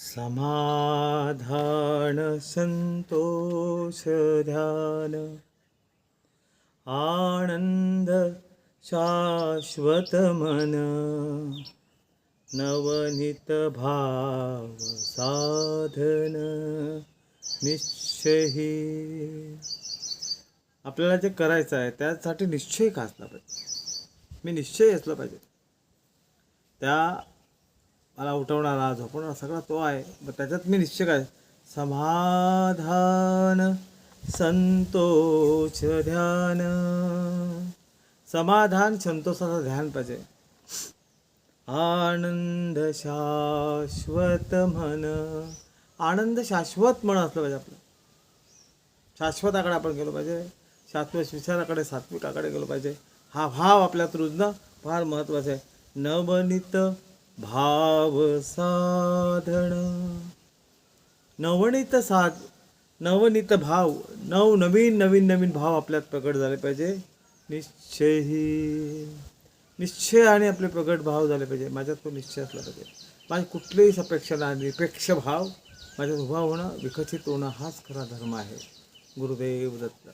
समाधान संतोष ध्यान आनंद शाश्वत मन नवनीत भाव साधन निश्चयी. आपल्याला जे करायचं आहे त्यासाठी निश्चय का असला पाहिजे? मी निश्चय असला पाहिजे. त्या मला उठवणारा झोपवणारा सगळा तो आहे. मग त्याच्यात मी निश्चय काय समाधान संतोष ध्यान. समाधान संतोषाचं ध्यान पाहिजे. आनंद शाश्वत म्हण आनंद शाश्वत म्हण असलं पाहिजे आपलं. शाश्वताकडे आपण गेलो पाहिजे. शाश्वत विचाराकडे सात्विकाकडे गेलो पाहिजे. हा भाव आपल्यात रुजणं फार महत्त्वाचा आहे. नवनीत भाव साधन नवनीत साध नवनीत भाव नव नवीन नवीन नवीन भाव आपल्यात प्रकट झाले पाहिजे. निश्चयही निश्चय आणि आपले प्रकट भाव झाले पाहिजे. माझ्यात तो निश्चय असला पाहिजे. माझी कुठलीही सपेक्षा नाही निरपेक्ष भाव. माझ्यात उभा होणं विकसित होणं हाच खरा धर्म आहे. गुरुदेव दत्त.